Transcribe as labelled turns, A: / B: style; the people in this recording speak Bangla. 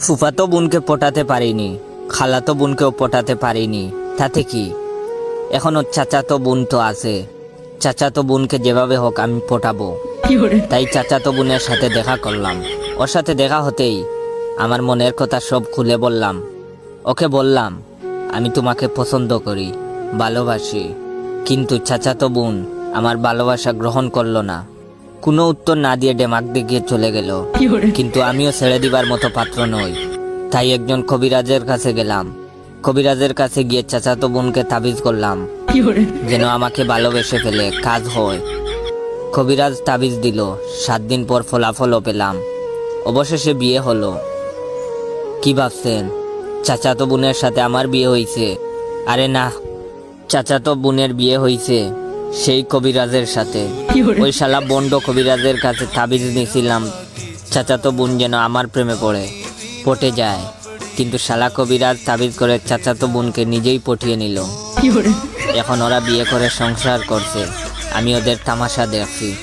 A: ফুফাতো বোনকে পটাতে পারিনি খালাতো বোনকেও পটাতে পারিনি। তাতে কি? এখনও চাচাতো বোন তো আছে। চাচাতো বোনকে যেভাবে হোক আমি পটাবো। তাই চাচাতো বোনের সাথে দেখা করলাম। ওর সাথে দেখা হতেই আমার মনের কথা সব খুলে বললাম। ওকে বললাম আমি তোমাকে পছন্দ করি ভালোবাসি। কিন্তু চাচাতো বোন আমার ভালোবাসা গ্রহণ করল না। কোনো উত্তর না দিয়ে ডেমাক দেখিয়ে চলে গেল। কিন্তু আমিও ছেড়ে দিবার মতো পাত্র নই। তাই একজন কবিরাজের কাছে গেলাম। কবিরাজের কাছে গিয়ে চাচাতো বোনকে তাবিজ করলাম। যেন আমাকে ভালোবেসে ফেলে কাজ হয়। কবিরাজ তাবিজ দিল। সাত দিন পর ফলাফলও পেলাম। অবশেষে বিয়ে হলো। কি ভাবছেন? চাচাতো বোনের সাথে আমার বিয়ে হয়েছে আরে না চাচাতো বোনের বিয়ে হয়েছে সেই কবিরাজের সাথে। ওই শালা বন্ড কবিরাজের কাছে তাবিজ নিয়েছিলাম। চাচাতো বোন যেন আমার প্রেমে পড়ে পটে যায়। কিন্তু শালা কবিরাজ তাবিজ করে চাচাতো বোনকে নিজেই পটিয়ে নিল। এখন ওরা বিয়ে করে সংসার করছে। আমি ওদের তামাশা দেখছি।